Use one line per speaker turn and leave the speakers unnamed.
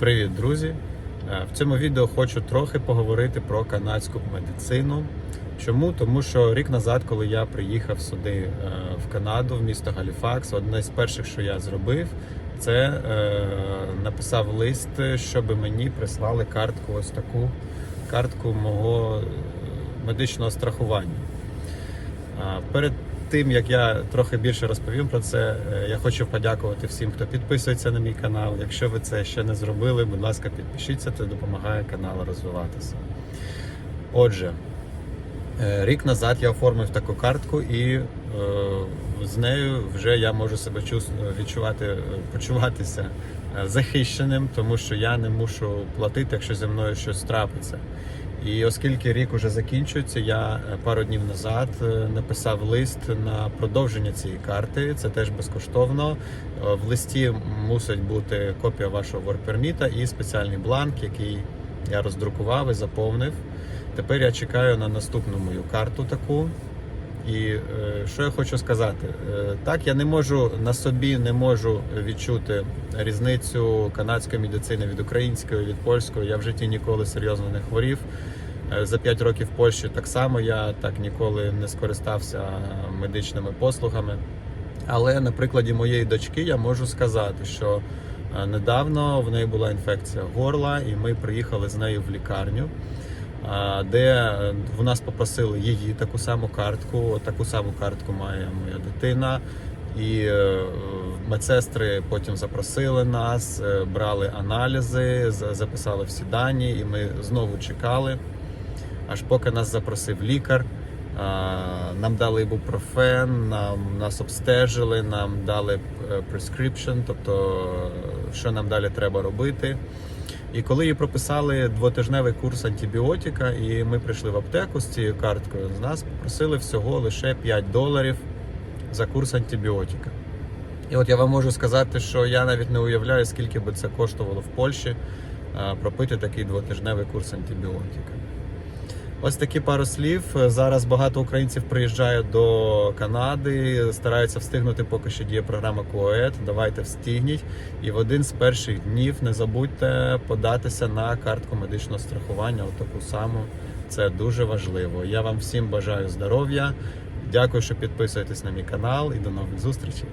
Привіт, друзі! Е, В цьому відео хочу трохи поговорити про канадську медицину. Чому? Тому що рік назад, коли я приїхав сюди е, в Канаду, в місто Галіфакс, одне з перших, що я зробив, це е, написав лист, щоб мені прислали картку, ось таку картку мого медичного страхування. Перед тим як я трохи більше розповім про це, е, я хочу подякувати всім, хто підписується на мій канал. Якщо ви це ще не зробили, будь ласка, підпишіться, це допомагає каналу розвиватися. Отже, е, рік назад я оформив таку картку, і е, з нею вже я можу себе відчувати, почуватися захищеним, тому що я не мушу платити, якщо зі мною щось трапиться. І оскільки рік уже закінчується, я е, пару днів назад е, написав лист на продовження цієї карти. Це теж безкоштовно. Е, В листі мусить бути копія вашого воркперміта і спеціальний бланк, який я роздрукував і заповнив. Тепер я чекаю на наступну мою карту таку. І е, що я хочу сказати? Е, так, я не можу на собі не можу відчути різницю канадської медицини від української, від польської. Я в житті ніколи серйозно не хворів. Е, За 5 років в Польщі так само я так ніколи не скористався медичними послугами. Але на прикладі моєї дочки я можу сказати, що недавно в неї була інфекція горла, і ми приїхали з нею в лікарню, де е, в нас попросили її таку саму картку. Таку саму картку має моя дитина. І е, медсестри потім запросили нас, е, брали аналізи, записали всі дані, і ми знову чекали аж поки нас запросив лікар. Нам дали ібупрофен, нам нас обстежили, нам дали prescription, тобто що нам далі треба робити. І коли їй прописали двотижневий курс антибіотика, і ми прийшли в аптеку з цією карткою, з нас попросили всього лише 5 доларів за курс антибіотика. І от я вам можу сказати, що я навіть не уявляю, скільки би це коштувало в Польщі пропити такий двотижневий курс антибіотика. Ось такі пару слів. Зараз багато українців приїжджають до Канади, стараються встигнути, поки що діє програма КОЕД. Давайте встигніть. І в один з перших днів не забудьте податися на картку медичного страхування, от таку саму. Це дуже важливо. Я вам всім бажаю здоров'я. Дякую, що підписуєтесь на мій канал і до нових зустрічей.